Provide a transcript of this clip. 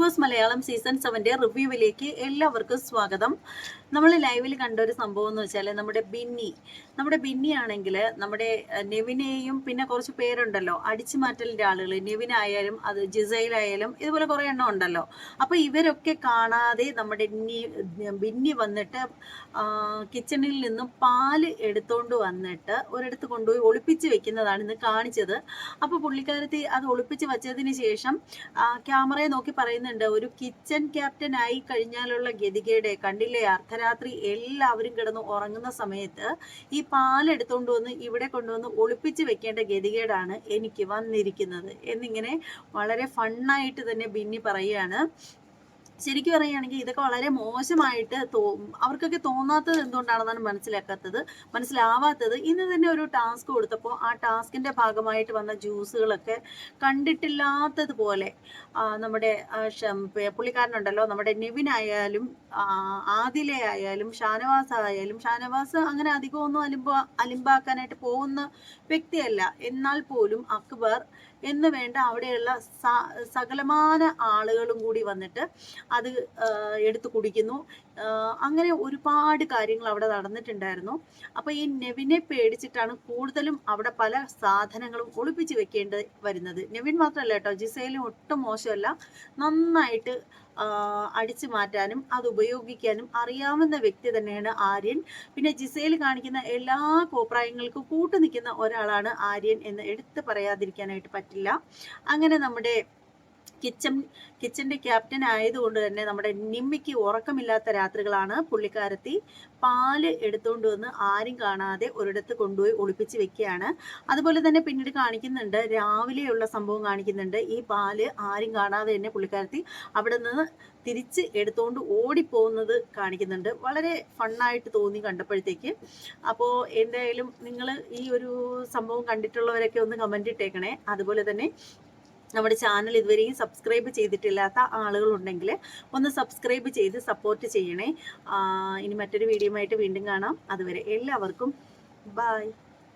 Boss Malayalam season സെവന്റെ റിവ്യൂവിലേക്ക് എല്ലാവർക്കും സ്വാഗതം. നമ്മൾ ലൈവിൽ കണ്ട ഒരു സംഭവം എന്ന് വെച്ചാൽ നമ്മുടെ ബിന്നി. നമ്മുടെ ബിന്നി ആണെങ്കിൽ നമ്മുടെ നെവിനെയും പിന്നെ കുറച്ച് പേരുണ്ടല്ലോ അടിച്ചു മാറ്റലിന്റെ ആളുകൾ നെവിനായാലും അത് ജിസയിലായാലും ഇതുപോലെ കുറെ എണ്ണം ഉണ്ടല്ലോ. അപ്പൊ ഇവരൊക്കെ കാണാതെ നമ്മുടെ ബിന്നി വന്നിട്ട് കിച്ചണിൽ നിന്നും പാൽ എടുത്തുകൊണ്ട് വന്നിട്ട് ഒരിടത്ത് കൊണ്ടുപോയി ഒളിപ്പിച്ച് വെക്കുന്നതാണ് ഇന്ന് കാണിച്ചത്. അപ്പോൾ പുള്ളിക്കാരത്തി അത് ഒളിപ്പിച്ച് വെച്ചതിന് ശേഷം ക്യാമറയെ നോക്കി പറയുന്നുണ്ട് ഒരു കിച്ചൺ ക്യാപ്റ്റൻ ആയി കഴിഞ്ഞാലുള്ള ഗതികയുടെ കണ്ടില്ലേ അർദ്ധരാത്രി എല്ലാവരും കിടന്ന് ഉറങ്ങുന്ന സമയത്ത് ഈ പാലെടുത്തോണ്ട് വന്ന് ഇവിടെ കൊണ്ടുവന്ന് ഒളിപ്പിച്ച് വെക്കേണ്ട ഗതികേടാണ് എനിക്ക് വന്നിരിക്കുന്നത്. എന്നിങ്ങനെ വളരെ ഫണ്ണായിട്ട് തന്നെ ബിന്നി പറയുകയാണ്. ശരിക്കും പറയുകയാണെങ്കിൽ ഇതൊക്കെ വളരെ മോശമായിട്ട് അവർക്കൊക്കെ തോന്നാത്തത് എന്തുകൊണ്ടാണെന്നാണ് മനസ്സിലാക്കാത്തത് മനസ്സിലാവാത്തത്. ഇന്ന് തന്നെ ഒരു ടാസ്ക് കൊടുത്തപ്പോൾ ആ ടാസ്കിന്റെ ഭാഗമായിട്ട് വന്ന ജ്യൂസുകളൊക്കെ കണ്ടിട്ടില്ലാത്തതുപോലെ നമ്മുടെ പുള്ളിക്കാരനുണ്ടല്ലോ നമ്മുടെ നിവിൻ ആയാലും ആദിലെ ആയാലും ഷാനവാസ് ആയാലും ഷാനവാസ് അങ്ങനെ അധികമൊന്നും അലിമ്പ അലിമ്പാക്കാനായിട്ട് പോകുന്ന വ്യക്തിയല്ല. എന്നാൽ പോലും അക്ബർ എന്ന് വേണ്ട അവിടെയുള്ള സകലമാന ആളുകളും കൂടി വന്നിട്ട് അത് എടുത്തു കുടിക്കുന്നു. അങ്ങനെ ഒരുപാട് കാര്യങ്ങൾ അവിടെ നടന്നിട്ടുണ്ടായിരുന്നു. അപ്പൊ ഈ നെവിനെ പേടിച്ചിട്ടാണ് കൂടുതലും അവിടെ പല സാധനങ്ങളും ഒളിപ്പിച്ച് വെക്കേണ്ടി വരുന്നത്. നെവിൻ മാത്രമല്ല കേട്ടോ ജിസയിലും ഒട്ടും മോശമല്ല. നന്നായിട്ട് അടിച്ചു മാറ്റാനും അത് ഉപയോഗിക്കാനും അറിയാവുന്ന വ്യക്തി തന്നെയാണ് ആര്യൻ. പിന്നെ ജിസയിൽ കാണിക്കുന്ന എല്ലാ കോപ്രായങ്ങൾക്കും കൂട്ടു നിൽക്കുന്ന ഒരാളാണ് ആര്യൻ എന്ന് എടുത്തു പറയാതിരിക്കാനായിട്ട് പറ്റില്ല. അങ്ങനെ നമ്മുടെ കിച്ചൺ കിച്ചന്റെ ക്യാപ്റ്റൻ ആയതുകൊണ്ട് തന്നെ നമ്മുടെ നിമ്മിക്ക് ഉറക്കമില്ലാത്ത രാത്രികളാണ് പുള്ളിക്കാരത്തി. പാൽ എടുത്തുകൊണ്ട് വന്ന് ആരും കാണാതെ ഒരിടത്ത് കൊണ്ടുപോയി ഒളിപ്പിച്ച് വെക്കുകയാണ്. അതുപോലെ തന്നെ പിന്നീട് കാണിക്കുന്നുണ്ട് രാവിലെയുള്ള സംഭവം കാണിക്കുന്നുണ്ട്. ഈ പാൽ ആരും കാണാതെ തന്നെ പുള്ളിക്കാരത്തി അവിടെ നിന്ന് തിരിച്ച് എടുത്തുകൊണ്ട് ഓടിപ്പോകുന്നത് കാണിക്കുന്നുണ്ട്. വളരെ ഫണ്ണായിട്ട് തോന്നി കണ്ടപ്പോഴത്തേക്ക്. അപ്പോൾ എന്തായാലും നിങ്ങൾ ഈ ഒരു സംഭവം കണ്ടിട്ടുള്ളവരൊക്കെ ഒന്ന് കമന്റ് ഇട്ടേക്കണേ. അതുപോലെ തന്നെ നമ്മുടെ ചാനൽ ഇതുവരെയും സബ്സ്ക്രൈബ് ചെയ്തിട്ടില്ലാത്ത ആളുകളുണ്ടെങ്കിൽ ഒന്ന് സബ്സ്ക്രൈബ് ചെയ്ത് സപ്പോർട്ട് ചെയ്യണേ. ഇനി മറ്റൊരു വീഡിയോ ആയിട്ട് വീണ്ടും കാണാം. അതുവരെ എല്ലാവർക്കും ബായ്